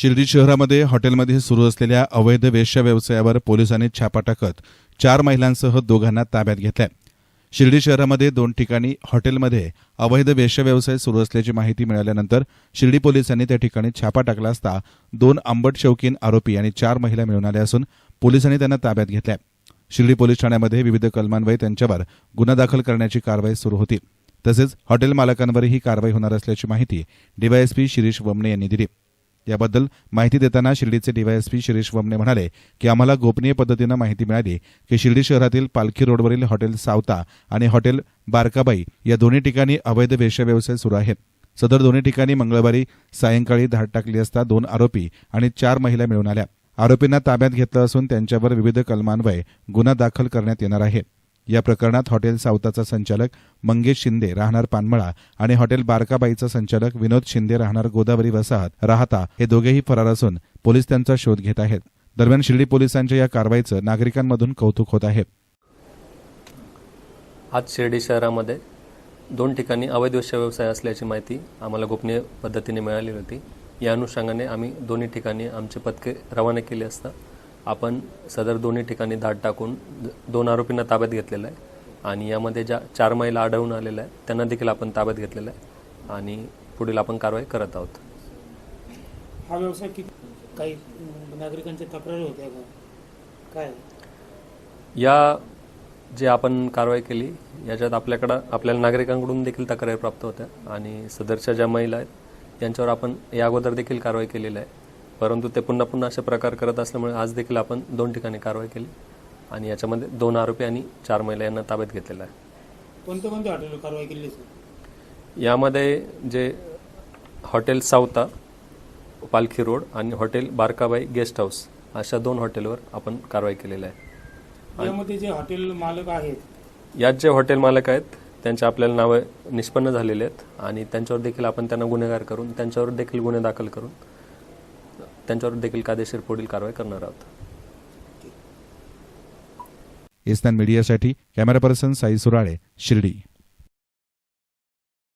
शिर्डी शहरामध्ये हॉटेलमध्ये सुरू असलेल्या अवैध वेश्या व्यवसायावर पोलिसांनी छापा टाकत चार महिलांसह दोघांना ताब्यात घेतलंय. शिर्डी शहरामध्ये दोन ठिकाणी हॉटेलमध्ये अवैध वेश्या व्यवसाय सुरू असल्याची माहिती मिळाल्यानंतर शिर्डी पोलिसांनी त्या ठिकाणी छापा टाकला असता दोन आंबट शौकीन आरोपी आणि चार महिला मिळून आल्या असून पोलिसांनी त्यांना ताब्यात घेतल्या. शिर्डी पोलीस ठाण्यामध्ये विविध कलमान्वये त्यांच्यावर गुन्हा दाखल करण्याची कारवाई सुरू होती. तसेच हॉटेल मालकांवरही कारवाई होणार असल्याची माहिती डीवायएसपी शिरीष वमने यांनी दिली. याबद्दल माहिती देताना शिर्डीचे डीवायएसपी शिरीष वमने म्हणाले की आम्हाला गोपनीय पद्धतीनं माहिती मिळाली की शिर्डी शहरातील पालखी रोडवरील हॉटेल सावता आणि हॉटेल बारकाबाई या दोन्ही ठिकाणी अवैध वेश्या व्यवसाय सुरू आहेत. सदर दोन्ही ठिकाणी मंगळवारी सायंकाळी धाड टाकली असता दोन आरोपी आणि चार महिला मिळून आल्या. आरोपींना ताब्यात घेतलं असून त्यांच्यावर विविध कलमान्वये गुन्हा दाखल करण्यात येणार आहे. या प्रकरणात हॉटेल सावताचा संचालक मंगेश शिंदे राहणार पानमळा आणि हॉटेल बारकाबाईचा संचालक विनोद शिंदे राहणार गोदावरी वसाहत राहता हे दोघेही फरार असून पोलीस त्यांचा शोध घेत आहेत. दरम्यान शिर्डी पोलिसांच्या या कारवाईचं नागरिकांमधून कौतुक होत आहे. आज शिर्डी शहरामध्ये दोन ठिकाणी अवैध व्यवसाय असल्याची माहिती आम्हाला गोपनीय पद्धतीने मिळाली होती. या अनुषंगाने आम्ही दोन्ही ठिकाणी आमचे पथके रवाना केले असता आपण सदर दोन्ही ठिकाणी धाड टाकून दोन आरोपींना ताब्यात घेतलेलं आहे. आणि यामध्ये ज्या चार महिला आढळून आलेल्या आहेत त्यांना देखील आपण ताब्यात घेतलेलं आहे. आणि पुढील आपण कारवाई करत आहोत. हा व्यवसाय काही नागरिकांच्या तक्रारी होत्या काय? या जे आपण कारवाई केली याच्यात आपल्याकडं आपल्याला नागरिकांकडून देखील तक्रारी प्राप्त होत्या. आणि सदरच्या ज्या महिला आहेत यांच्यावर आपण या अगोदर देखील कारवाई केलेली आहे. परंतु ते पुन्हा पुन्हा असे प्रकार करत असल्यामुळे आज देखील आपण दोन ठिकाणी कारवाई केली. आणि याच्यामध्ये दोन आरोपी आणि चार महिला यांना ताब्यात घेतलेलं आहे. कोणत्या कोणत्या हॉटेलवर कारवाई केली यामध्ये जे हॉटेल सावता पालखी रोड आणि हॉटेल बारकाबाई गेस्ट हाऊस अशा दोन हॉटेलवर आपण कारवाई केलेली आहे. यामध्ये जे हॉटेल मालक आहेत यात जे हॉटेल मालक आहेत त्यांचे आपल्याला नावं निष्पन्न झालेले आहेत आणि त्यांच्यावर देखील आपण त्यांना गुन्हेगार करून त्यांच्यावर देखील गुन्हे दाखल करून त्यांच्यावर देखील कायदेशीर पुढील कारवाई करणार आहोत. इस्तान मीडियासाठी कॅमेरा पर्सन साई सुराळे शिर्डी.